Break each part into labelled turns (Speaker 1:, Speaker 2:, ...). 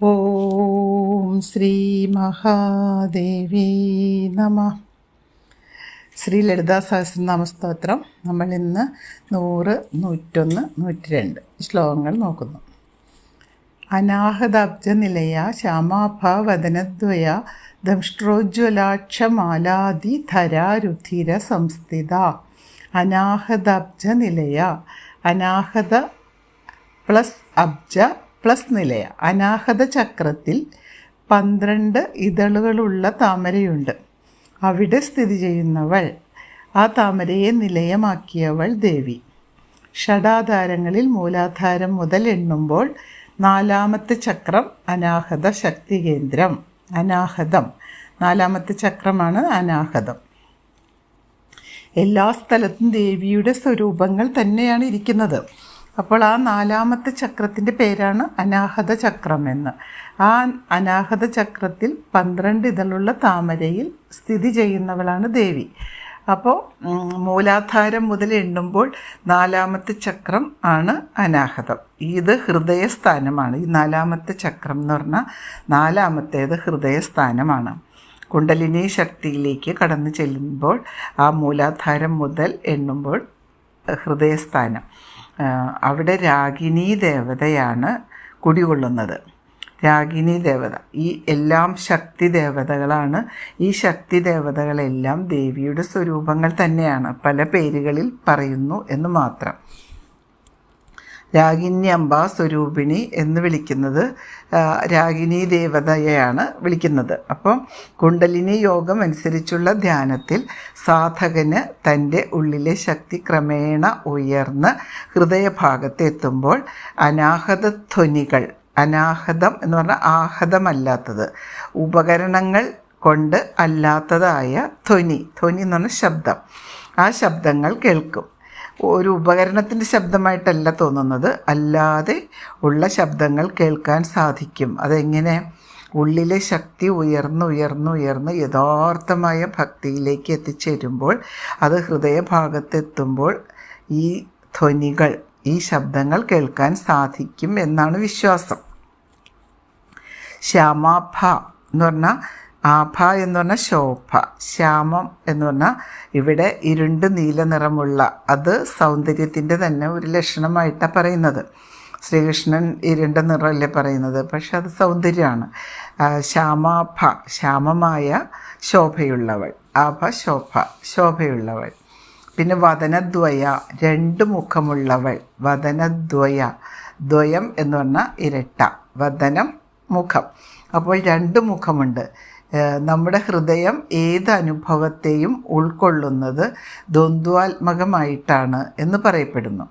Speaker 1: ഓം ശ്രീ മഹാദേവി നമ. ശ്രീ ലളിതാ സഹസ്രനാമ സ്തോത്രം നമ്മൾ ഇന്ന് നൂറ് നൂറ്റൊന്ന് നൂറ്റി രണ്ട് ശ്ലോകങ്ങൾ നോക്കുന്നു. അനാഹതാബ്ജ നിലയ ശ്യാമാഭാവദനദ്വയ ദംഷ്ട്രോജ്വലാക്ഷമാലാദി ധരാരുധിര സംസ്ഥിത അനാഹതാബ്ജ നിലയ അനാഹത പ്ലസ് അബ്ജ പ്ലസ് നിലയ. അനാഹത ചക്രത്തിൽ പന്ത്രണ്ട് ഇതളുകളുള്ള താമരയുണ്ട്. അവിടെ സ്ഥിതി ചെയ്യുന്നവൾ. ആ താമരയെ നിലയമാക്കിയവൾ ദേവി. ഷടാധാരങ്ങളിൽ മൂലാധാരം മുതൽ എണ്ണുമ്പോൾ നാലാമത്തെ ചക്രം അനാഹത ശക്തി കേന്ദ്രം. അനാഹതം. നാലാമത്തെ ചക്രമാണ് അനാഹതം. എല്ലാ സ്ഥലത്തും ദേവിയുടെ സ്വരൂപങ്ങൾ തന്നെയാണ് ഇരിക്കുന്നത്. അപ്പോൾ ആ നാലാമത്തെ ചക്രത്തിന്റെ പേരാണ് അനാഹത ചക്രം എന്ന്. ആ അനാഹത ചക്രത്തിൽ പന്ത്രണ്ട് ഇതളുള്ള താമരയിൽ സ്ഥിതി ചെയ്യുന്നവളാണ് ദേവി. അപ്പോൾ മൂലാധാരം മുതൽ എണ്ണുമ്പോൾ നാലാമത്തെ ചക്രം ആണ് അനാഹതം. ഇത് ഹൃദയസ്ഥാനമാണ്. ഈ നാലാമത്തെ ചക്രം എന്ന് പറഞ്ഞാൽ നാലാമത്തേത് ഹൃദയസ്ഥാനമാണ്. കുണ്ടലിനി ശക്തിയിലേക്ക് കടന്നു ചെല്ലുമ്പോൾ ആ മൂലാധാരം മുതൽ എണ്ണുമ്പോൾ ഹൃദയസ്ഥാനം. അവിടെ രാഗിണി ദേവതയാണ് കുടികൊള്ളുന്നത്. രാഗിണി ദേവത. ഈ എല്ലാം ശക്തി ദേവതകളാണ്. ഈ ശക്തി ദേവതകളെല്ലാം ദേവിയുടെ സ്വരൂപങ്ങൾ തന്നെയാണ്. പല പേരുകളിൽ പറയുന്നു എന്ന് മാത്രം. രാഗിന്യംബ സ്വരൂപിണി എന്ന് വിളിക്കുന്നത് രാഗിണി ദേവതയെയാണ് വിളിക്കുന്നത്. അപ്പം കുണ്ടലിനി യോഗം അനുസരിച്ചുള്ള ധ്യാനത്തിൽ സാധകന് തന്റെ ഉള്ളിലെ ശക്തി ക്രമേണ ഉയർന്ന് ഹൃദയഭാഗത്ത് എത്തുമ്പോൾ അനാഹത ധ്വനികൾ അനാഹതം എന്ന് പറഞ്ഞാൽ ആഹതമല്ലാത്തത് ഉപകരണങ്ങൾ കൊണ്ട് അല്ലാത്തതായ ധ്വനി ധ്വനി എന്ന് പറഞ്ഞാൽ ശബ്ദം ആ ശബ്ദങ്ങൾ കേൾക്കും. ഒരു ഉപകരണത്തിന്റെ ശബ്ദമായിട്ടല്ല തോന്നുന്നത്. അല്ലാതെ ഉള്ള ശബ്ദങ്ങൾ കേൾക്കാൻ സാധിക്കും. അതെങ്ങനെ? ഉള്ളിലെ ശക്തി ഉയർന്ന് ഉയർന്ന് ഉയർന്ന് യഥാർത്ഥമായ ഭക്തിയിലേക്ക് എത്തിച്ചേരുമ്പോൾ അത് ഹൃദയഭാഗത്തെത്തുമ്പോൾ ഈ ധ്വനികൾ ഈ ശബ്ദങ്ങൾ കേൾക്കാൻ സാധിക്കും എന്നാണ് വിശ്വാസം. ശ്യാമാഭ എന്ന് പറഞ്ഞാൽ ആഭ എന്ന് പറഞ്ഞാൽ ശോഭ ശ്യാമം എന്ന് പറഞ്ഞാൽ ഇവിടെ ഇരുണ്ട് നീല നിറമുള്ള അത് സൗന്ദര്യത്തിന്റെ തന്നെ ഒരു ലക്ഷണമായിട്ടാണ് പറയുന്നത്. ശ്രീകൃഷ്ണൻ ഇരുണ്ട നിറമല്ലേ പറയുന്നത് പക്ഷെ അത് സൗന്ദര്യമാണ്. ശ്യാമാഭ ശ്യാമമായ ശോഭയുള്ളവൾ. ആഭ ശോഭ ശോഭയുള്ളവൾ. പിന്നെ വദനദ്വയ രണ്ട് മുഖമുള്ളവൾ. വദനദ്വയ ദ്വയം എന്ന് പറഞ്ഞാൽ ഇരട്ട വദനം മുഖം. അപ്പോൾ രണ്ട് മുഖമുണ്ട്. നമ്മുടെ ഹൃദയം ഏത് അനുഭവത്തെയും ഉൾക്കൊള്ളുന്നത് ദ്വന്ദ്വാത്മകമായിട്ടാണ് എന്ന് പറയപ്പെടുന്നു.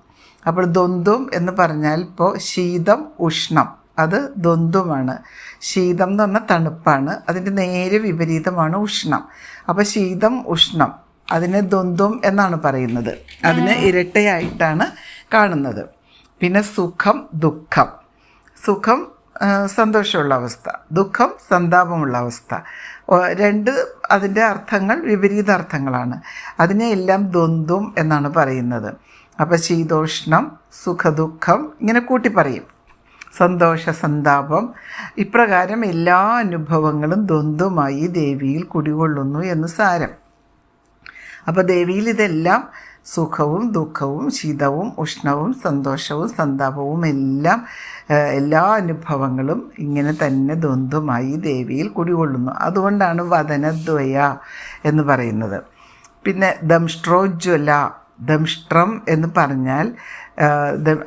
Speaker 1: അപ്പോൾ ദ്വന്ദ്വം എന്ന് പറഞ്ഞാൽ ഇപ്പോൾ ശീതം ഉഷ്ണം. അത് ദ്വന്ദ്വമാണ്. ശീതം എന്ന് പറഞ്ഞാൽ തണുപ്പാണ്. അതിന്റെ നേരെ വിപരീതമാണ് ഉഷ്ണം. അപ്പോൾ ശീതം ഉഷ്ണം അതിനെ ദ്വന്ദ്വം എന്നാണ് പറയുന്നത്. അതിന് ഇരട്ടയായിട്ടാണ് കാണുന്നത്. പിന്നെ സുഖം ദുഃഖം. സുഖം സന്തോഷമുള്ള അവസ്ഥ ദുഃഖം സന്താപമുള്ള അവസ്ഥ. രണ്ട് അതിന്റെ അർത്ഥങ്ങൾ വിപരീത അർത്ഥങ്ങളാണ്. അതിനെ എല്ലാം ദ്വന്ദ്വം എന്നാണ് പറയുന്നത്. അപ്പോൾ ശീതോഷ്ണം സുഖദുഃഖം ഇങ്ങനെ കൂട്ടി പറയും. സന്തോഷ സന്താപം. ഇപ്രകാരം എല്ലാ അനുഭവങ്ങളും ദ്വന്ദ്വമായി ദേവിയിൽ കുടികൊള്ളുന്നു എന്ന് സാരം. അപ്പോൾ ദേവിയിൽ ഇതെല്ലാം സുഖവും ദുഃഖവും ശീതവും ഉഷ്ണവും സന്തോഷവും സന്താപവും എല്ലാം എല്ലാ അനുഭവങ്ങളും ഇങ്ങനെ തന്നെ ദ്വന്ദ്വമായി ദേവിയിൽ കുടികൊള്ളുന്നു. അതുകൊണ്ടാണ് വദനദ്വയ എന്ന് പറയുന്നത്. പിന്നെ ദംഷ്ട്രോജ്വല ദംഷ്ട്രം എന്ന് പറഞ്ഞാൽ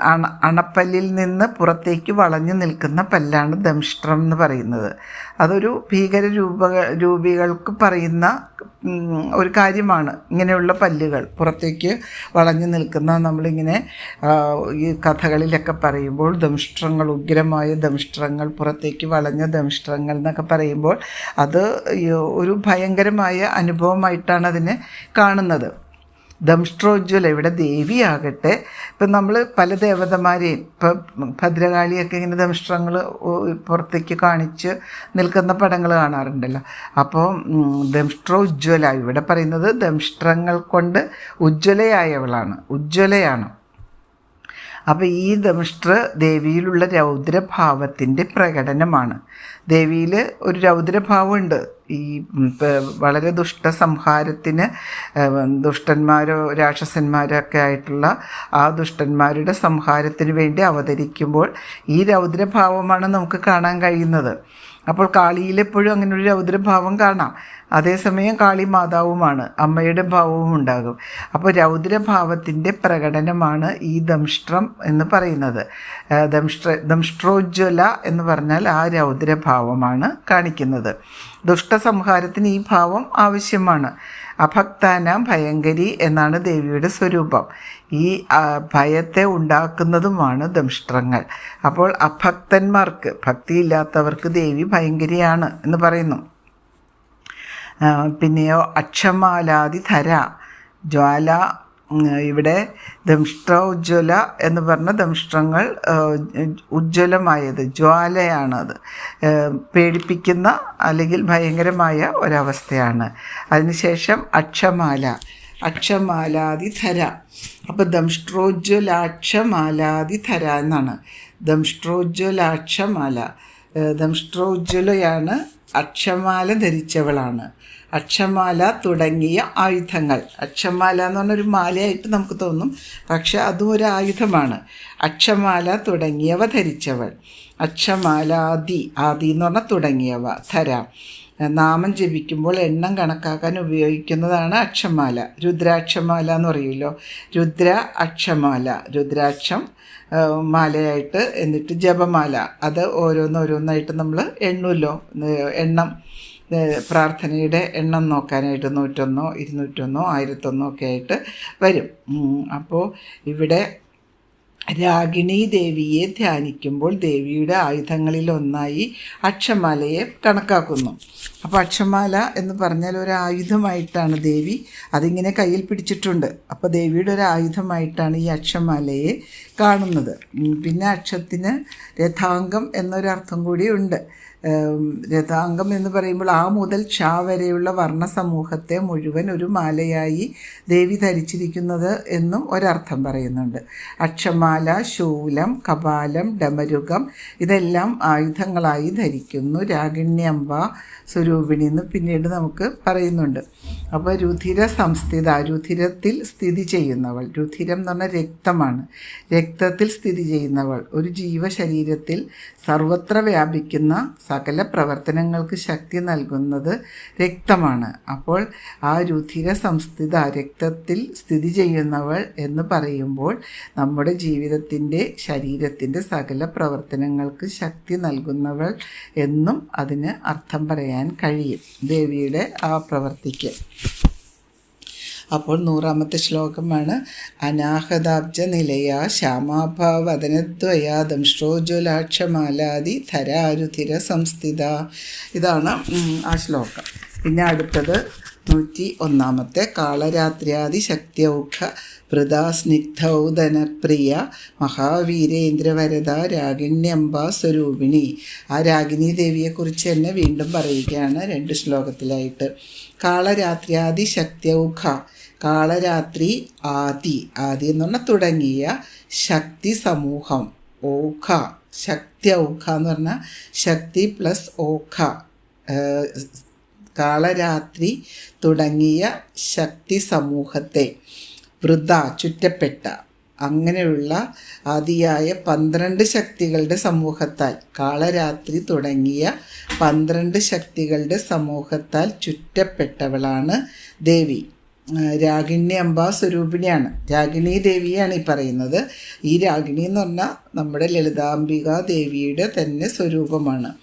Speaker 1: അണ അണപ്പല്ലിൽ നിന്ന് പുറത്തേക്ക് വളഞ്ഞു നിൽക്കുന്ന പല്ലാണ് ദംഷ്ട്രം എന്ന് പറയുന്നത്. അതൊരു ഭീകര രൂപ രൂപികൾക്ക് പറയുന്ന ഒരു കാര്യമാണ് ഇങ്ങനെയുള്ള പല്ലുകൾ. പുറത്തേക്ക് വളഞ്ഞു നിൽക്കുന്ന നമ്മളിങ്ങനെ ഈ കഥകളിലൊക്കെ പറയുമ്പോൾ ദംഷ്ട്രങ്ങൾ ഉഗ്രമായ ദംഷ്ട്രങ്ങൾ പുറത്തേക്ക് വളഞ്ഞ ദംഷ്ട്രങ്ങൾ എന്നൊക്കെ പറയുമ്പോൾ അത് ഒരു ഭയങ്കരമായ അനുഭവമായിട്ടാണ് അതിനെ കാണുന്നത്. ദംഷ്ട്രോജ്വല ഇവിടെ ദേവിയാകട്ടെ. ഇപ്പം നമ്മൾ പല ദേവതമാരെയും ഇപ്പം ഭദ്രകാളിയൊക്കെ ഇങ്ങനെ ദംഷ്ട്രങ്ങൾ പുറത്തേക്ക് കാണിച്ച് നിൽക്കുന്ന പടങ്ങൾ കാണാറുണ്ടല്ലോ. അപ്പോൾ ദംഷ്ട്രോജ്വല ഇവിടെ പറയുന്നത് ദംഷ്ട്രങ്ങൾ കൊണ്ട് ഉജ്ജ്വലയായവളാണ് ഉജ്ജ്വലയാണ് അപ്പോൾ ഈ ദംഷ്ട്ര ദേവിയിലുള്ള രൗദ്രഭാവത്തിന്റെ പ്രകടനമാണ്. ദേവിയിൽ ഒരു രൗദ്രഭാവമുണ്ട്. ഈ വളരെ ദുഷ്ട സംഹാരത്തിന് ദുഷ്ടന്മാരോ രാക്ഷസന്മാരോ ഒക്കെ ആയിട്ടുള്ള ആ ദുഷ്ടന്മാരുടെ സംഹാരത്തിന് വേണ്ടി അവതരിക്കുമ്പോൾ ഈ രൗദ്രഭാവമാണ് നമുക്ക് കാണാൻ കഴിയുന്നത്. അപ്പോൾ കാളിയിലെപ്പോഴും അങ്ങനെ ഒരു രൗദ്രഭാവം കാണാം. അതേസമയം കാളി മാതാവുമാണ് അമ്മയുടെ ഭാവവും ഉണ്ടാകും. അപ്പോൾ രൗദ്രഭാവത്തിന്റെ പ്രകടനമാണ് ഈ ദംഷ്ട്രം എന്ന് പറയുന്നത്. ദംഷ്ട്ര ദംഷ്ട്രോജ്വല എന്ന് പറഞ്ഞാൽ ആ രൗദ്രഭാവമാണ് കാണിക്കുന്നത്. ദുഷ്ടസംഹാരത്തിന് ഈ ഭാവം ആവശ്യമാണ്. അഭക്താന ഭയങ്കരി എന്നാണ് ദേവിയുടെ സ്വരൂപം. ഈ ഭയത്തെ ഉണ്ടാക്കുന്നതുമാണ് ദംഷ്ട്രങ്ങൾ. അപ്പോൾ അഭക്തന്മാർക്ക് ഭക്തിയില്ലാത്തവർക്ക് ദേവി ഭയങ്കരിയാണ് എന്ന് പറയുന്നു. പിന്നെയോ അക്ഷമാലാതി ധര ജ്വാല ഇവിടെ ദംഷ്ട്ര ദംഷ്ട്രോജ്വല എന്ന് പറഞ്ഞ ദംഷ്ട്രങ്ങൾ ഉജ്ജ്വലമായത് ജ്വാലയാണത്. പേടിപ്പിക്കുന്ന അല്ലെങ്കിൽ ഭയങ്കരമായ ഒരവസ്ഥയാണ്. അതിനുശേഷം അക്ഷമാല. അക്ഷമാലാതി ധര അപ്പോൾ ദംഷ്ട്രോജ്വലാക്ഷമാലാതി ധര എന്നാണ്. ദംഷ്ട്രോജ്വലാക്ഷമാല. ദംഷ്ട്രോജ്വലയാണ് അക്ഷമാല ധരിച്ചവളാണ്. അക്ഷമാല തുടങ്ങിയ ആയുധങ്ങൾ. അക്ഷമാല എന്ന് പറഞ്ഞൊരു മാലയായിട്ട് നമുക്ക് തോന്നും. പക്ഷെ അതും ഒരു ആയുധമാണ്. അക്ഷമാല തുടങ്ങിയവ ധരിച്ചവൾ. അക്ഷമാലാദി ആദി എന്ന് പറഞ്ഞാൽ തുടങ്ങിയവ ധര. നാമം ജപിക്കുമ്പോൾ എണ്ണം കണക്കാക്കാൻ ഉപയോഗിക്കുന്നതാണ് അക്ഷമാല. രുദ്രാക്ഷമാല എന്ന് പറയുമല്ലോ. രുദ്ര അക്ഷമാല. രുദ്രാക്ഷം മാലയായിട്ട് എന്നിട്ട് ജപമാല. അത് ഓരോന്നോരോന്നായിട്ട് നമ്മൾ എണ്ണുമല്ലോ എണ്ണം പ്രാർത്ഥനയുടെ എണ്ണം നോക്കാനായിട്ട് നൂറ്റൊന്നോ ഇരുന്നൂറ്റൊന്നോ ആയിരത്തൊന്നോ ഒക്കെ ആയിട്ട് വരും. അപ്പോൾ ഇവിടെ രാഗിണി ദേവിയെ ധ്യാനിക്കുമ്പോൾ ദേവിയുടെ ആയുധങ്ങളിൽ ഒന്നായി അക്ഷമാലയെ കണക്കാക്കുന്നു. അപ്പോൾ അക്ഷമാല എന്ന് പറഞ്ഞാൽ ഒരു ആയുധമായിട്ടാണ് ദേവി അതിങ്ങനെ കയ്യിൽ പിടിച്ചിട്ടുണ്ട്. അപ്പോൾ ദേവിയുടെ ഒരു ആയുധമായിട്ടാണ് ഈ അക്ഷമാലയെ കാണുന്നത്. പിന്നെ അക്ഷത്തിന് രഥാംഗം എന്നൊരർത്ഥം കൂടി ഉണ്ട്. രഥാംഗം എന്ന് പറയുമ്പോൾ ആ മുതൽ ഷാ വരെയുള്ള വർണ സമൂഹത്തെ മുഴുവൻ ഒരു മാലയായി ദേവി ധരിച്ചിരിക്കുന്നത് എന്നും ഒരർത്ഥം പറയുന്നുണ്ട്. അക്ഷമാല ശൂലം കപാലം ഡമരുഗം ഇതെല്ലാം ആയുധങ്ങളായി ധരിക്കുന്നു. രാഗിണ്യംബ സ്വരൂപിണി എന്ന് പിന്നീട് നമുക്ക് പറയുന്നുണ്ട്. അപ്പോൾ രുധിര സംസ്ഥിത രുധിരത്തിൽ സ്ഥിതി ചെയ്യുന്നവൾ. രുധിരം എന്ന് പറഞ്ഞാൽ രക്തമാണ്. രക്തത്തിൽ സ്ഥിതി ചെയ്യുന്നവൾ. ഒരു ജീവശരീരത്തിൽ സർവത്ര വ്യാപിക്കുന്ന സകല പ്രവർത്തനങ്ങൾക്ക് ശക്തി നൽകുന്നത് രക്തമാണ്. അപ്പോൾ ആ രുധിര സംസ്ഥിത രക്തത്തിൽ സ്ഥിതി ചെയ്യുന്നവൾ എന്ന് പറയുമ്പോൾ നമ്മുടെ ജീവിതത്തിന്റെ ശരീരത്തിന്റെ സകല പ്രവർത്തനങ്ങൾക്ക് ശക്തി നൽകുന്നവൾ എന്നും അതിന് അർത്ഥം പറയാൻ കഴിയും. ദേവിയുടെ ആ പ്രവർത്തിക്ക്. അപ്പോൾ നൂറാമത്തെ ശ്ലോകമാണ്. അനാഹതാബ്ജ നിലയാ ശ്യാമാഭാവദനദ്വയ ശ്രോജ്വലാക്ഷമാലാദി ധരാരുധിര സംസ്ഥിത ഇതാണ് ആ ശ്ലോകം. പിന്നെ അടുത്തത് നൂറ്റി ഒന്നാമത്തെ കാളരാത്രിയാദി ശക്തിയൗഖ വൃതാസ്നിഗ്ധൗദനപ്രിയ മഹാവീരേന്ദ്രവരത രാഗിണ്യംബ സ്വരൂപിണി ആ രാഗിണി ദേവിയെക്കുറിച്ച് തന്നെ വീണ്ടും പറയുകയാണ് രണ്ട് ശ്ലോകത്തിലായിട്ട്. കാളരാത്രിയാദി ശക്തിയൗഖ കാളരാത്രി ആദി. ആദി എന്ന് പറഞ്ഞാൽ തുടങ്ങിയ ശക്തി സമൂഹം. ഓഖ. ശക്തി ഔഖ എന്ന് പറഞ്ഞാൽ ശക്തി പ്ലസ് ഓഖ. കാളരാത്രി തുടങ്ങിയ ശക്തി സമൂഹത്തെ. വൃദ്ധ ചുറ്റപ്പെട്ട. അങ്ങനെയുള്ള ആദിയായ പന്ത്രണ്ട് ശക്തികളുടെ സമൂഹത്താൽ കാളരാത്രി തുടങ്ങിയ പന്ത്രണ്ട് ശക്തികളുടെ സമൂഹത്താൽ ചുറ്റപ്പെട്ടവളാണ് ദേവി. രാഗിണി അംബാ സ്വരൂപിണിയാണ്. രാഗിണി ദേവിയാണ് ഈ പറയുന്നത്. ഈ രാഗിണി എന്ന് പറഞ്ഞാൽ നമ്മുടെ ലളിതാംബിക ദേവിയുടെ തന്നെ സ്വരൂപമാണ്.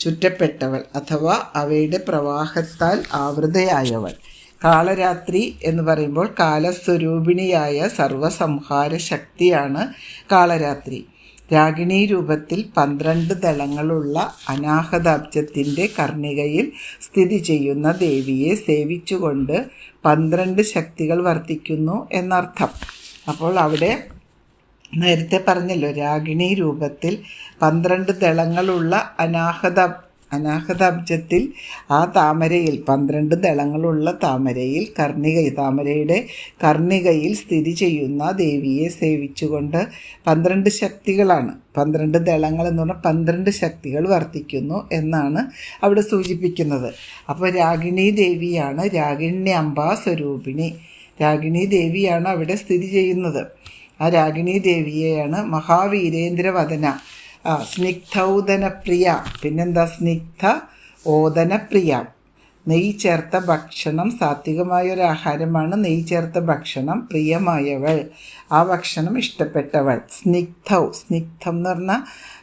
Speaker 1: ചുറ്റപ്പെട്ടവൾ അഥവാ അവയുടെ പ്രവാഹത്താൽ ആവൃതയായവൾ. കാളരാത്രി എന്ന് പറയുമ്പോൾ കാലസ്വരൂപിണിയായ സർവസംഹാര ശക്തിയാണ് കാളരാത്രി. രാഗിണി രൂപത്തിൽ പന്ത്രണ്ട് ദളങ്ങളുള്ള അനാഹതാബ്ജത്തിന്റെ കർണികയിൽ സ്ഥിതി ചെയ്യുന്ന ദേവിയെ സേവിച്ചുകൊണ്ട് പന്ത്രണ്ട് ശക്തികൾ വർദ്ധിക്കുന്നു എന്നർത്ഥം. അപ്പോൾ അവിടെ നേരത്തെ പറഞ്ഞല്ലോ രാഗിണി രൂപത്തിൽ പന്ത്രണ്ട് തലങ്ങളുള്ള അനാഹത അനാഹതാബ്ജത്തിൽ ആ താമരയിൽ പന്ത്രണ്ട് ദളങ്ങളുള്ള താമരയിൽ കർണിക താമരയുടെ കർണികയിൽ സ്ഥിതി ചെയ്യുന്ന ദേവിയെ സേവിച്ചുകൊണ്ട് പന്ത്രണ്ട് ശക്തികളാണ്. പന്ത്രണ്ട് ദളങ്ങൾ എന്ന് പറഞ്ഞാൽ പന്ത്രണ്ട് ശക്തികൾ വർദ്ധിക്കുന്നു എന്നാണ് അവിടെ സൂചിപ്പിക്കുന്നത്. അപ്പോൾ രാഗിണി ദേവിയാണ് രാഗിണി അംബാ സ്വരൂപിണി. രാഗിണി ദേവിയാണ് അവിടെ സ്ഥിതി ചെയ്യുന്നത്. ആ രാഗിണി ദേവിയെയാണ് മഹാവീരേന്ദ്രവദന. ആ സ്നിഗ്ധൗദനപ്രിയ. പിന്നെന്താ സ്നിഗ്ധ? ഓദനപ്രിയ. നെയ്യ് ചേർത്ത ഭക്ഷണം സാത്വികമായ ഒരു ആഹാരമാണ്. നെയ്യ് ചേർത്ത ഭക്ഷണം പ്രിയമായവൾ. ആ ഭക്ഷണം ഇഷ്ടപ്പെട്ടവൾ. സ്നിഗ്ധൗ. സ്നിഗ്ധം എന്ന് പറഞ്ഞാൽ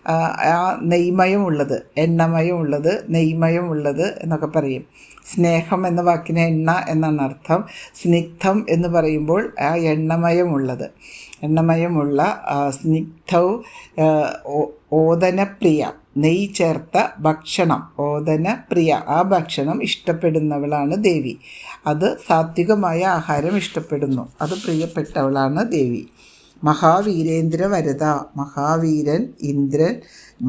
Speaker 1: ആ, ആ നെയ്മയമുള്ളത് എണ്ണമയമുള്ളത് നെയ്മയമുള്ളത് എന്നൊക്കെ പറയും. സ്നേഹം എന്ന വാക്കിന് എണ്ണ എന്നാണ് അർത്ഥം. സ്നിഗ്ധം എന്ന് പറയുമ്പോൾ ആ എണ്ണമയമുള്ളത് എണ്ണമയമുള്ള സ്നിഗ്ധവും ഓദനപ്രിയ നെയ് ചേർത്ത ഭക്ഷണം ഓദനപ്രിയ ആ ഭക്ഷണം ഇഷ്ടപ്പെടുന്നവളാണ് ദേവി. അത് സാത്വികമായ ആഹാരം ഇഷ്ടപ്പെടുന്നു. അത് പ്രിയപ്പെട്ടവളാണ് ദേവി. മഹാവീരേന്ദ്ര വരത മഹാവീരൻ ഇന്ദ്രൻ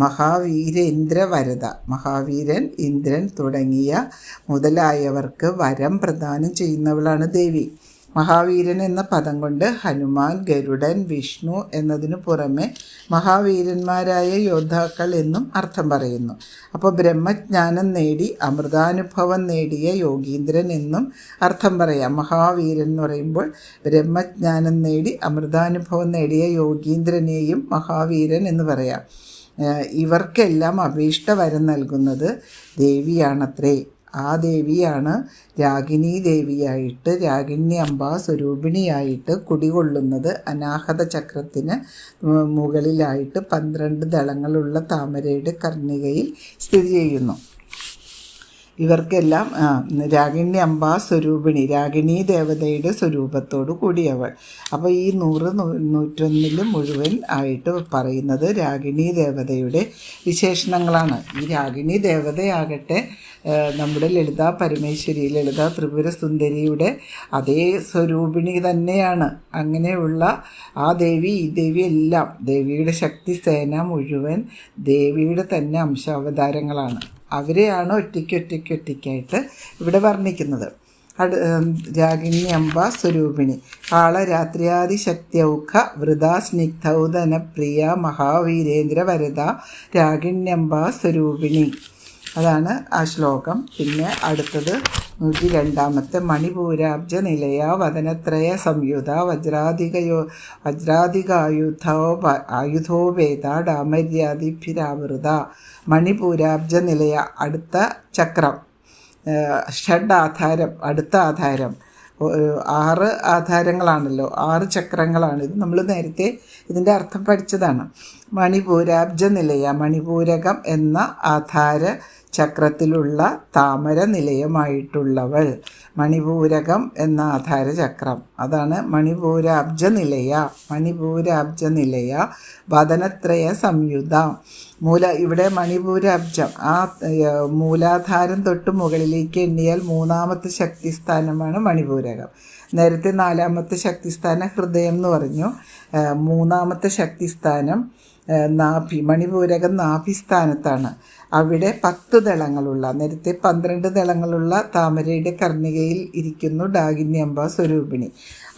Speaker 1: മഹാവീരേന്ദ്ര വരത മഹാവീരൻ ഇന്ദ്രൻ തുടങ്ങിയ മുതലായവർക്ക് വരം പ്രദാനം ചെയ്യുന്നവളാണ് ദേവി. മഹാവീരൻ എന്ന പദം കൊണ്ട് ഹനുമാൻ ഗരുഡൻ വിഷ്ണു എന്നതിനു പുറമെ മഹാവീരന്മാരായ യോദ്ധാക്കൾ എന്നും അർത്ഥം പറയുന്നു. അപ്പോൾ ബ്രഹ്മജ്ഞാനം നേടി അമൃതാനുഭവം നേടിയ യോഗീന്ദ്രൻ എന്നും അർത്ഥം പറയാം. മഹാവീരൻ എന്ന് പറയുമ്പോൾ ബ്രഹ്മജ്ഞാനം നേടി അമൃതാനുഭവം നേടിയ യോഗീന്ദ്രനെയും മഹാവീരൻ എന്ന് പറയാം. ഇവർക്കെല്ലാം അഭീഷ്ട വരം നൽകുന്നത് ദേവിയാണത്രേ. ആ ദേവിയാണ് രാഗിണി ദേവിയായിട്ട് രാഗിണി അംബ സ്വരൂപിണിയായിട്ട് കുടികൊള്ളുന്നത്. അനാഹത ചക്രത്തിന് മുകളിലായിട്ട് പന്ത്രണ്ട് ദളങ്ങളുള്ള താമരയുടെ കർണികയിൽ സ്ഥിതി ചെയ്യുന്നു. ഇവർക്കെല്ലാം രാഗിണി അംബാ സ്വരൂപിണി രാഗിണി ദേവതയുടെ സ്വരൂപത്തോടു കൂടിയവൾ അപ്പോൾ ഈ നൂറ് നൂറ്റൊന്നിലും മുഴുവൻ ആയിട്ട് പറയുന്നത് രാഗിണി ദേവതയുടെ വിശേഷണങ്ങളാണ്. ഈ രാഗിണി ദേവതയാകട്ടെ നമ്മുടെ ലളിത പരമേശ്വരി ലളിത ത്രിപുര സുന്ദരിയുടെ അതേ സ്വരൂപിണി തന്നെയാണ്. അങ്ങനെയുള്ള ആ ദേവി ഈ ദേവി എല്ലാം ദേവിയുടെ ശക്തി സേന മുഴുവൻ ദേവിയുടെ തന്നെ അംശാവതാരങ്ങളാണ്. അവരെയാണ് ഒറ്റയ്ക്ക് ഒറ്റയ്ക്ക് ഒറ്റയ്ക്കായിട്ട് ഇവിടെ വർണിക്കുന്നത്. അട് രാഗിണി അംബ സ്വരൂപിണി. കാളരാത്രിയാദി ശക്തിയൗഖ വൃതാ സ്നിഗ്ധൗദന പ്രിയ മഹാവീരേന്ദ്ര വരത രാഗിണ്യംബ സ്വരൂപിണി. അതാണ് ആ ശ്ലോകം. പിന്നെ അടുത്തത് നൂറ്റി രണ്ടാമത്തെ മണിപൂരാബ്ജ നിലയ വദനത്രയ സംയുത വജ്രാധികയോ വജ്രാധികായുധോ ആയുധോപേത ഡാമര്യാദിഭിരാവൃത. മണിപൂരാബ്ജ നിലയ അടുത്ത ചക്രം. ഷഡ് ആധാരം അടുത്ത ആധാരം. ആറ് ആധാരങ്ങളാണല്ലോ ആറ് ചക്രങ്ങളാണ്. ഇത് നമ്മൾ നേരത്തെ ഇതിന്റെ അർത്ഥം പഠിച്ചതാണ്. മണിപൂരാബ്ജ നിലയ മണിപൂരകം എന്ന ആധാര ചക്രത്തിലുള്ള താമര നിലയമായിട്ടുള്ളവൾ മണിപൂരകം എന്ന ആധാര ചക്രം. അതാണ് മണിപൂരാബ്ജ നിലയ മണിപൂരാബ്ജ നിലയ വദനത്രയ സംയുത. മൂല ഇവിടെ മണിപൂരാബ്ജം ആ മൂലാധാരം തൊട്ട് മുകളിലേക്ക് എണ്ണിയാൽ മൂന്നാമത്തെ ശക്തിസ്ഥാനമാണ് മണിപൂരകം. നേരത്തെ നാലാമത്തെ ശക്തിസ്ഥാനം ഹൃദയം എന്ന് പറഞ്ഞു. മൂന്നാമത്തെ ശക്തിസ്ഥാനം നാഭി മണിപൂരകം നാഭിസ്ഥാനത്താണ് അവിടെ പത്ത് ദളങ്ങളുള്ള നേരത്തെ പന്ത്രണ്ട് ദളങ്ങളുള്ള താമരയുടെ കർണികയിൽ ഇരിക്കുന്നു ഡാഗിന്യംബ സ്വരൂപിണി.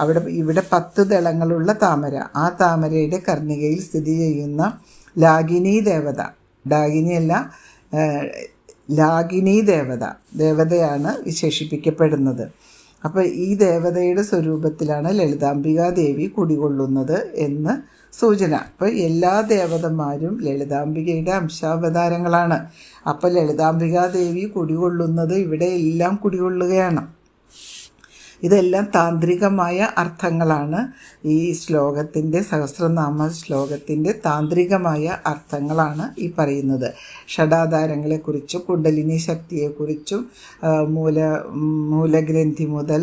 Speaker 1: അവിടെ ഇവിടെ പത്ത് ദളങ്ങളുള്ള താമര ആ താമരയുടെ കർണികയിൽ സ്ഥിതി ചെയ്യുന്ന ലാഗിനി ദേവത. ഡാഗിനിയല്ല ലാഗിനി ദേവത. ദേവതയാണ് വിശേഷിപ്പിക്കപ്പെടുന്നത്. അപ്പോൾ ഈ ദേവതയുടെ സ്വരൂപത്തിലാണ് ലളിതാംബികാ ദേവി കുടികൊള്ളുന്നത് എന്ന് സൂചന. അപ്പോൾ എല്ലാ ദേവതന്മാരും ലളിതാംബികയുടെ അംശാവതാരങ്ങളാണ്. അപ്പോൾ ലളിതാംബികാ ദേവി കുടികൊള്ളുന്നത് ഇവിടെ എല്ലാം കുടികൊള്ളുകയാണ്. ഇതെല്ലാം താന്ത്രികമായ അർത്ഥങ്ങളാണ്. ഈ ശ്ലോകത്തിന്റെ സഹസ്രനാമ ശ്ലോകത്തിന്റെ താന്ത്രികമായ അർത്ഥങ്ങളാണ് ഈ പറയുന്നത്. ഷഡാധാരങ്ങളെക്കുറിച്ചും കുണ്ടലിനി ശക്തിയെക്കുറിച്ചും മൂല മൂലഗ്രന്ഥി മുതൽ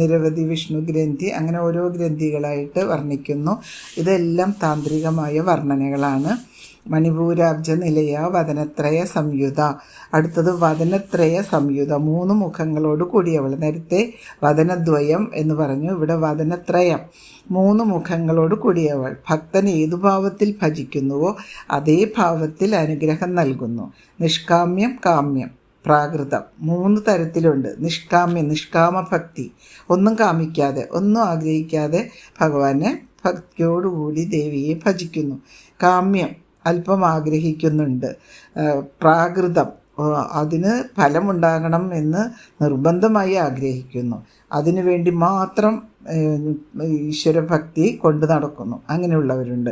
Speaker 1: നിരവധി വിഷ്ണു ഗ്രന്ഥി അങ്ങനെ ഓരോ ഗ്രന്ഥികളായിട്ട് വർണിക്കുന്നു. ഇതെല്ലാം താന്ത്രികമായ വർണനകളാണ്. മണിപൂരാബ്ജ നിലയ വദനത്രയ സംയുത. അടുത്തത് വദനത്രയ സംയുത. മൂന്ന് മുഖങ്ങളോട് കൂടിയവൾ നേരത്തെ വദനദ്വയം എന്ന് പറഞ്ഞു. ഇവിടെ വദനത്രയം. മൂന്ന് മുഖങ്ങളോട് കൂടിയവൾ ഭക്തൻ ഏതു ഭാവത്തിൽ ഭജിക്കുന്നുവോ അതേ ഭാവത്തിൽ അനുഗ്രഹം നൽകുന്നു. നിഷ്കാമ്യം കാമ്യം പ്രാകൃതം. മൂന്ന് തരത്തിലുണ്ട്. നിഷ്കാമ്യം നിഷ്കാമ ഭക്തി ഒന്നും കാമിക്കാതെ ഒന്നും ആഗ്രഹിക്കാതെ ഭഗവാനെ ഭക്തിയോടുകൂടി ദേവിയെ ഭജിക്കുന്നു. കാമ്യം. അല്പം ആഗ്രഹിക്കുന്നുണ്ട് പ്രാകൃതം അതിന് ഫലമുണ്ടാകണം എന്ന് നിർബന്ധമായി ആഗ്രഹിക്കുന്നു. അതിനുവേണ്ടി മാത്രം ഈശ്വരഭക്തി കൊണ്ട് നടക്കുന്നു. അങ്ങനെയുള്ളവരുണ്ട്.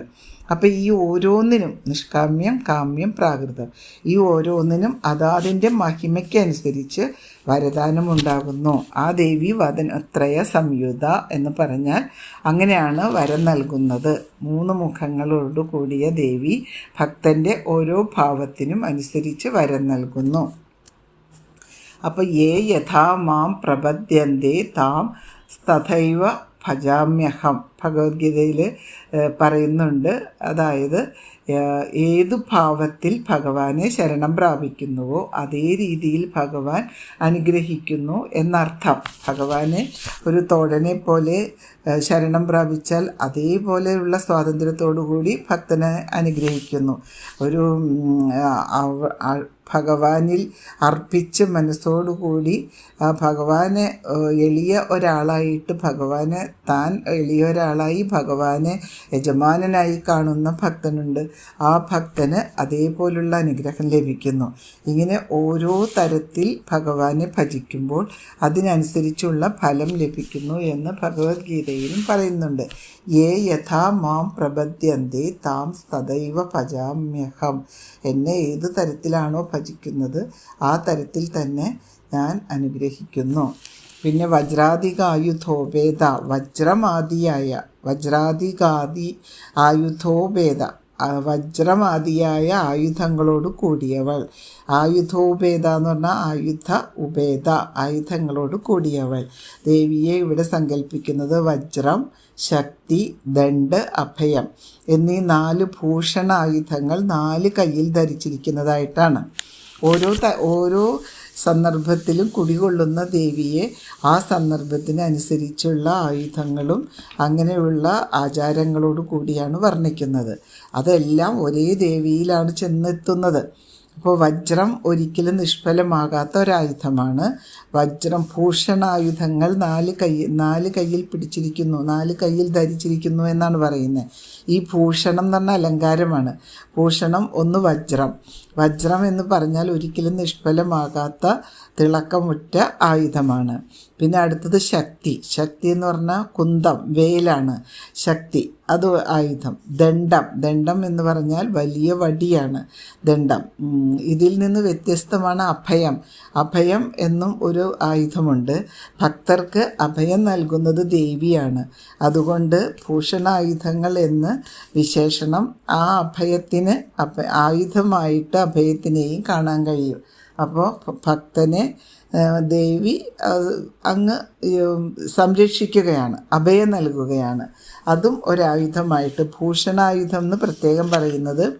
Speaker 1: അപ്പോൾ ഈ ഓരോന്നിനും നിഷ്കാമ്യം കാമ്യം പ്രാകൃതം ഈ ഓരോന്നിനും അതാതിന്റെ മഹിമയ്ക്കനുസരിച്ച് വരദാനം ഉണ്ടാകുന്നു ആ ദേവി വദനത്രയ സംയുത എന്ന് പറഞ്ഞാൽ അങ്ങനെയാണ് വരം നൽകുന്നത്. മൂന്ന് മുഖങ്ങളോട് കൂടിയ ദേവി ഭക്തന്റെ ഓരോ ഭാവത്തിനും അനുസരിച്ച് വരം നൽകുന്നു. അപ്പോൾ ഏ യഥാ മാം പ്രപദ്യന്തേ താം തഥൈവ ഭജാമ്യഹം. ഭഗവത്ഗീതയിൽ പറയുന്നുണ്ട്. അതായത് ഏതു ഭാവത്തിൽ ഭഗവാനെ ശരണം പ്രാപിക്കുന്നുവോ അതേ രീതിയിൽ ഭഗവാൻ അനുഗ്രഹിക്കുന്നു എന്നർത്ഥം. ഭഗവാനെ ഒരു തോഴനെ പോലെ ശരണം പ്രാപിച്ചാൽ അതേപോലെയുള്ള സ്വാതന്ത്ര്യത്തോടു കൂടി ഭക്തനെ അനുഗ്രഹിക്കുന്നു. ഒരു ഭഗവാനിൽ അർപ്പിച്ച് മനസ്സോടുകൂടി ആ ഭഗവാനെ എളിയ ഒരാളായിട്ട് ഭഗവാനെ താൻ എളിയ ഒരാളായി ഭഗവാനെ യജമാനനായി കാണുന്ന ഭക്തനുണ്ട്. ആ ഭക്തന് അതേപോലുള്ള അനുഗ്രഹം ലഭിക്കുന്നു. ഇങ്ങനെ ഓരോ തരത്തിൽ ഭഗവാനെ ഭജിക്കുമ്പോൾ അതിനനുസരിച്ചുള്ള ഫലം ലഭിക്കുന്നു എന്ന് ഭഗവത്ഗീതയിലും പറയുന്നുണ്ട്. ഏ യഥാ മാം പ്രബദ്ധ്യന്തേ താം സദൈവ ഭജാമ്യഹം. എന്നെ ഏത് തരത്തിലാണോ ഭജിക്കുന്നത് ആ തരത്തിൽ തന്നെ ഞാൻ അനുഗ്രഹിക്കുന്നു. പിന്നെ വജ്രാധികായുധോപേത വജ്രമാദിയായ വജ്രാധികാദി ആയുധോപേത ആ വജ്രമാദിയായ ആയുധങ്ങളോട് കൂടിയവൾ. ആയുധോപേത എന്ന് പറഞ്ഞാൽ ആയുധ ഉപേത ആയുധങ്ങളോട് കൂടിയവൾ. ദേവിയെ ഇവിടെ സങ്കല്പിക്കുന്നത് വജ്രം ശക്തി ദണ്ട് അഭയം എന്നീ നാല് ഭൂഷണ ആയുധങ്ങൾ നാല് കയ്യിൽ ധരിച്ചിരിക്കുന്നതായിട്ടാണ്. ഓരോ ഓരോ സന്ദർഭത്തിലും കുടികൊള്ളുന്ന ദേവിയെ ആ സന്ദർഭത്തിന് അനുസരിച്ചുള്ള ആയുധങ്ങളും അങ്ങനെയുള്ള ആചാരങ്ങളോട് കൂടിയാണ് വർണിക്കുന്നത്. അതെല്ലാം ഒരേ ദേവിയിലാണ് ചെന്നെത്തുന്നത്. അപ്പോൾ വജ്രം ഒരിക്കലും നിഷ്ഫലമാകാത്ത ഒരായുധമാണ്. വജ്രം ഭൂഷണായുധങ്ങൾ നാല് കൈ നാല് കയ്യിൽ പിടിച്ചിരിക്കുന്നു നാല് കയ്യിൽ ധരിച്ചിരിക്കുന്നു എന്നാണ് പറയുന്നത് ഈ ഭൂഷണം എന്ന് പറഞ്ഞാൽ അലങ്കാരമാണ്. ഭൂഷണം ഒന്ന് വജ്രം. വജ്രം എന്ന് പറഞ്ഞാൽ ഒരിക്കലും നിഷ്ഫലമാകാത്ത തിളക്കമുറ്റ ആയുധമാണ്. പിന്നെ അടുത്തത് ശക്തി. ശക്തി എന്ന് പറഞ്ഞാൽ കുന്തം വേലാണ്. ശക്തി. അത് ആയുധം. ദണ്ഡം. ദണ്ഡം എന്ന് പറഞ്ഞാൽ വലിയ വടിയാണ് ദണ്ഡം. ഇതിൽ നിന്ന് വ്യത്യസ്തമാണ് അഭയം. അഭയം എന്നും ഒരു ആയുധമുണ്ട്. ഭക്തർക്ക് അഭയം നൽകുന്നത് ദേവിയാണ്. അതുകൊണ്ട് ഭൂഷണായുധങ്ങൾ എന്ന് വിശേഷണം ആ അഭയത്തിന് അഭ ആയുധമായിട്ട് അഭയത്തിനെയും കാണാൻ കഴിയും. അപ്പോൾ ഭക്തനെ ദേവി അങ്ങ് സംരക്ഷിക്കുകയാണ് അഭയം നൽകുകയാണ്. അതും ഒരായുധമായിട്ട് ഭൂഷണായുധം എന്ന് പ്രത്യേകം പറയുന്നത്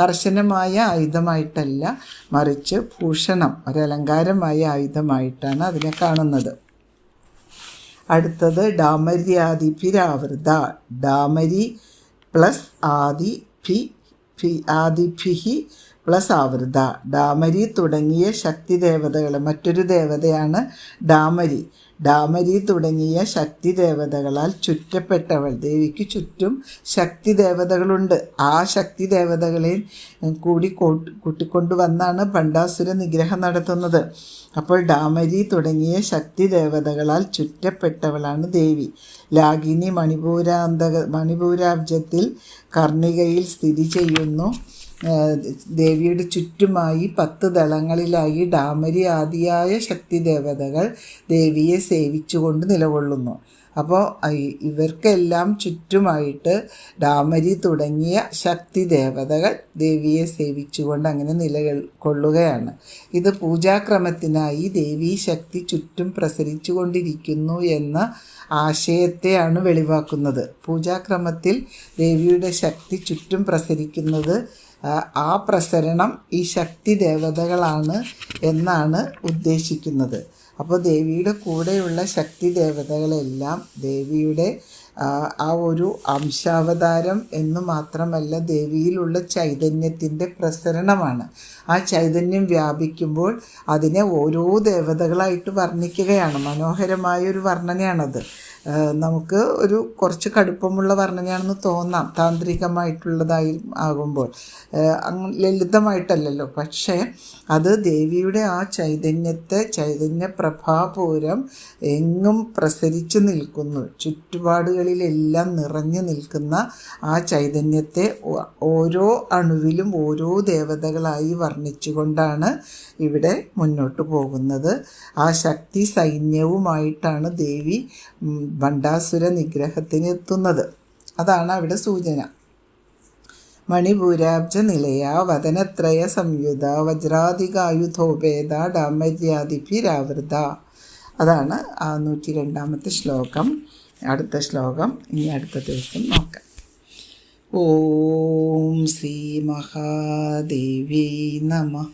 Speaker 1: കർശനമായ ആയുധമായിട്ടല്ല മറിച്ച് ഭൂഷണം ഒരലങ്കാരമായ ആയുധമായിട്ടാണ് അതിനെ കാണുന്നത്. അടുത്തത് ഡാമര്യാദിഭിരാവൃത ഡാമരി പ്ലസ് ആദി ഭി ആദിഭിഹി പ്ലസ് ആവൃത ഡാമരി തുടങ്ങിയ ശക്തി ദേവതകൾ മറ്റൊരു ദേവതയാണ് ഡാമരി. ഡാമരി തുടങ്ങിയ ശക്തി ദേവതകളാൽ ചുറ്റപ്പെട്ടവൾ. ദേവിക്ക് ചുറ്റും ശക്തി ദേവതകളുണ്ട് ആ ശക്തി ദേവതകളെ കൂടി കൂട്ടി- കൂട്ടിക്കൊണ്ടുവന്നാണ് ഭണ്ഡാസുര നിഗ്രഹം നടത്തുന്നത്. അപ്പോൾ ഡാമരി തുടങ്ങിയ ശക്തി ദേവതകളാൽ ചുറ്റപ്പെട്ടവളാണ് ദേവി. ലാഗിനി മണിപൂരാന്തക മണിപൂരാബ്ജത്തിൽ കർണികയിൽ സ്ഥിതി ചെയ്യുന്നു. ദേവിയുടെ ചുറ്റുമായി പത്ത് ദളങ്ങളിലായി ഡാമരി ആദിയായ ശക്തി ദേവതകൾ ദേവിയെ സേവിച്ചുകൊണ്ട് നിലകൊള്ളുന്നു. അപ്പോൾ ഇവർക്കെല്ലാം ചുറ്റുമായിട്ട് ഡാമരി തുടങ്ങിയ ശക്തി ദേവതകൾ ദേവിയെ സേവിച്ചുകൊണ്ട് അങ്ങനെ നിലകൊള്ളുകയാണ് ഇത് പൂജാക്രമത്തിനായി ദേവി ശക്തി ചുറ്റും പ്രസരിച്ചു കൊണ്ടിരിക്കുന്നു എന്ന ആശയത്തെയാണ് വെളിവാക്കുന്നത്. പൂജാക്രമത്തിൽ ദേവിയുടെ ശക്തി ചുറ്റും പ്രസരിക്കുന്നത് ആ, പ്രസരണം ഈ ശക്തി ദേവതകളാണ് എന്നാണ് ഉദ്ദേശിക്കുന്നത്. അപ്പോൾ ദേവിയുടെ കൂടെയുള്ള ശക്തി ദേവതകളെല്ലാം ദേവിയുടെ ആ, ഒരു അംശാവതാരം എന്ന് മാത്രമല്ല ദേവിയിലുള്ള ചൈതന്യത്തിന്റെ പ്രസരണമാണ്. ആ ചൈതന്യം വ്യാപിക്കുമ്പോൾ അതിനെ ഓരോ ദേവതകളായിട്ട് വർണിക്കുകയാണ്. മനോഹരമായ ഒരു വർണനയാണത്. നമുക്ക് ഒരു കുറച്ച് കടുപ്പമുള്ള വർണനയാണെന്ന് തോന്നാം. താന്ത്രികമായിട്ടുള്ളതായി ആകുമ്പോൾ. ലളിതമായിട്ടല്ലല്ലോ. പക്ഷേ അത് ദേവിയുടെ ആ ചൈതന്യത്തെ ചൈതന്യ പ്രഭാപൂരം എങ്ങും പ്രസരിച്ചു നിൽക്കുന്നു. ചുറ്റുപാടുകളിലെല്ലാം നിറഞ്ഞു നിൽക്കുന്ന ആ ചൈതന്യത്തെ ഓരോ അണുവിലും ഓരോ ദേവതകളായി വർണിച്ചുകൊണ്ടാണ് ഇവിടെ മുന്നോട്ട് പോകുന്നത്. ആ ശക്തി സൈന്യവുമായിട്ടാണ് ദേവി ഭണ്ഡാസുര നിഗ്രഹത്തിന് എത്തുന്നത് അതാണ് അവിടെ സൂചന. മണിപൂരാബ്ജ നിലയ വദനത്രയ സംയുത വജ്രാധികായുധോപേത ഡാമര്യാദിഭിരാവൃത അതാണ് ആ നൂറ്റി രണ്ടാമത്തെ ശ്ലോകം. അടുത്ത ശ്ലോകം. ഇനി അടുത്ത ദിവസം നോക്കാം. ഓം ശ്രീ മഹാദേവി നമ.